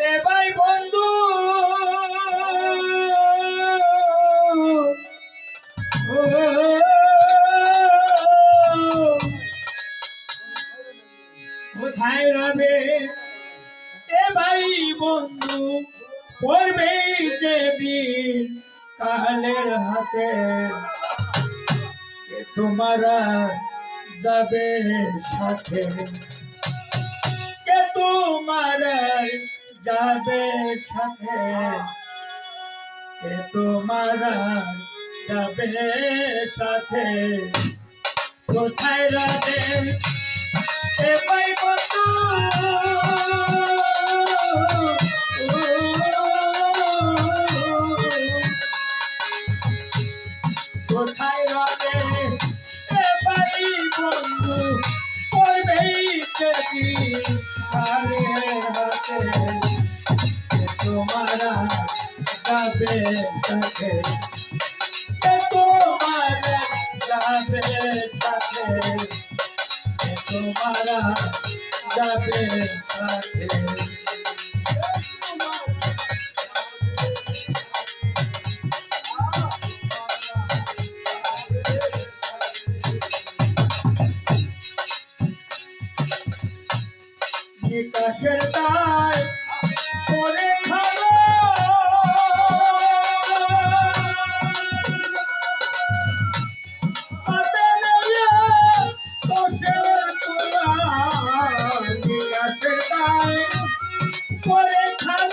ভাই বন্ধু। কোথায় রবে? এ বন্ধু, পড়বে যে দিন হাতে। তোমারা যাবে সাথে। কে তোমার যাবে সাথে কে তোমার যাবে সাথে। কোথায় রাধে এ বন্ধু। কোথায় রাধে এ ভাই যদি কালে হাতে তোমারা যাবে এ তোমারা যাবে এ তোমারা যাবে সাথে বিকাশের তার করে খাব করে খাব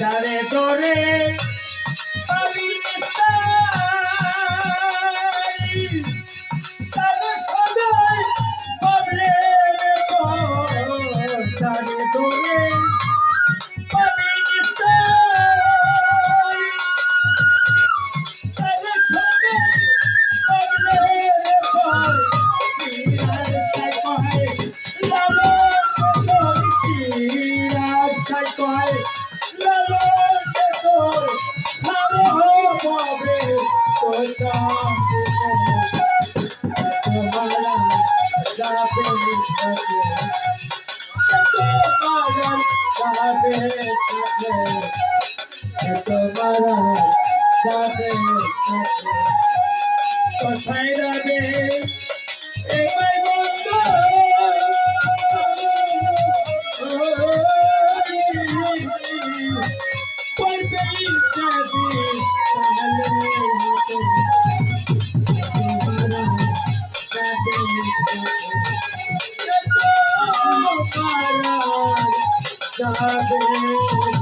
যারে তোরে যারে তোরে। আমি নিস্তারি, তোমারা যাবে সাথে তোমারা যাবে সাথে কোথায় যাবে? राधे